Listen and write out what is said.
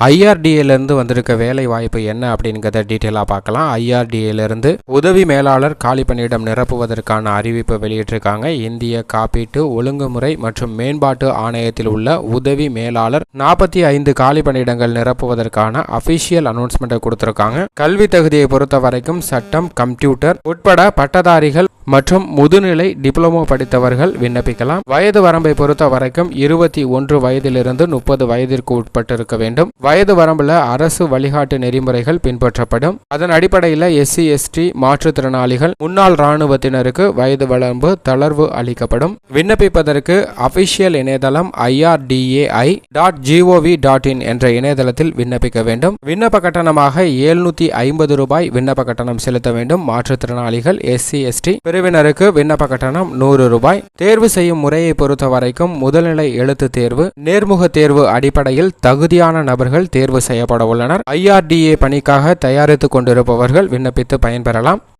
ஐஆர்டிஏலேருந்து வந்திருக்க வேலை வாய்ப்பு என்ன அப்படிங்கிறத டீட்டெயிலாக பார்க்கலாம். ஐஆர்டிஏலேருந்து உதவி மேலாளர் காலி பணியிடம் நிரப்புவதற்கான அறிவிப்பு வெளியிட்டிருக்காங்க. இந்திய காப்பீட்டு ஒழுங்குமுறை மற்றும் மேம்பாட்டு ஆணையத்தில் உள்ள உதவி மேலாளர் நாற்பத்தி ஐந்து காலி பணியிடங்கள் நிரப்புவதற்கான அபிஷியல் அனௌன்ஸ்மெண்ட்டை கொடுத்துருக்காங்க. கல்வி தகுதியை பொறுத்த வரைக்கும் சட்டம் கம்ப்யூட்டர் உட்பட பட்டதாரிகள் மற்றும் முதுநிலை டிப்ளமோ படித்தவர்கள் விண்ணப்பிக்கலாம். வயது வரம்பை பொறுத்த வரைக்கும் இருபத்தி ஒன்று வயதிலிருந்து முப்பது வயதிற்கு உட்பட்டிருக்க வேண்டும். வயது வரம்புல அரசு வழிகாட்டு நெறிமுறைகள் பின்பற்றப்படும். அதன் அடிப்படையில் எஸ்சி எஸ்டி மாற்றுத்திறனாளிகள் முன்னாள் இராணுவத்தினருக்கு வயது வரம்பு தளர்வு அளிக்கப்படும். விண்ணப்பிப்பதற்கு அபிஷியல் இணையதளம் IRDAI dot gov dot in என்ற இணையதளத்தில் விண்ணப்பிக்க வேண்டும். விண்ணப்ப கட்டணமாக எழுநூத்தி ஐம்பது ரூபாய் விண்ணப்ப கட்டணம் செலுத்த வேண்டும். மாற்றுத்திறனாளிகள் எஸ்சி எஸ்டி பிரிவினருக்கு விண்ணப்ப கட்டணம் நூறு ரூபாய். தேர்வு செய்யும் முறையை பொறுத்த வரைக்கும் முதல்நிலை எழுத்து தேர்வு நேர்முக தேர்வு அடிப்படையில் தகுதியான நபர்கள் தேர்வு செய்யப்பட உள்ளனர். ஐஆர்டிஏ பணிக்காக தயாரித்துக் கொண்டிருப்பவர்கள் விண்ணப்பித்து பயன்பெறலாம்.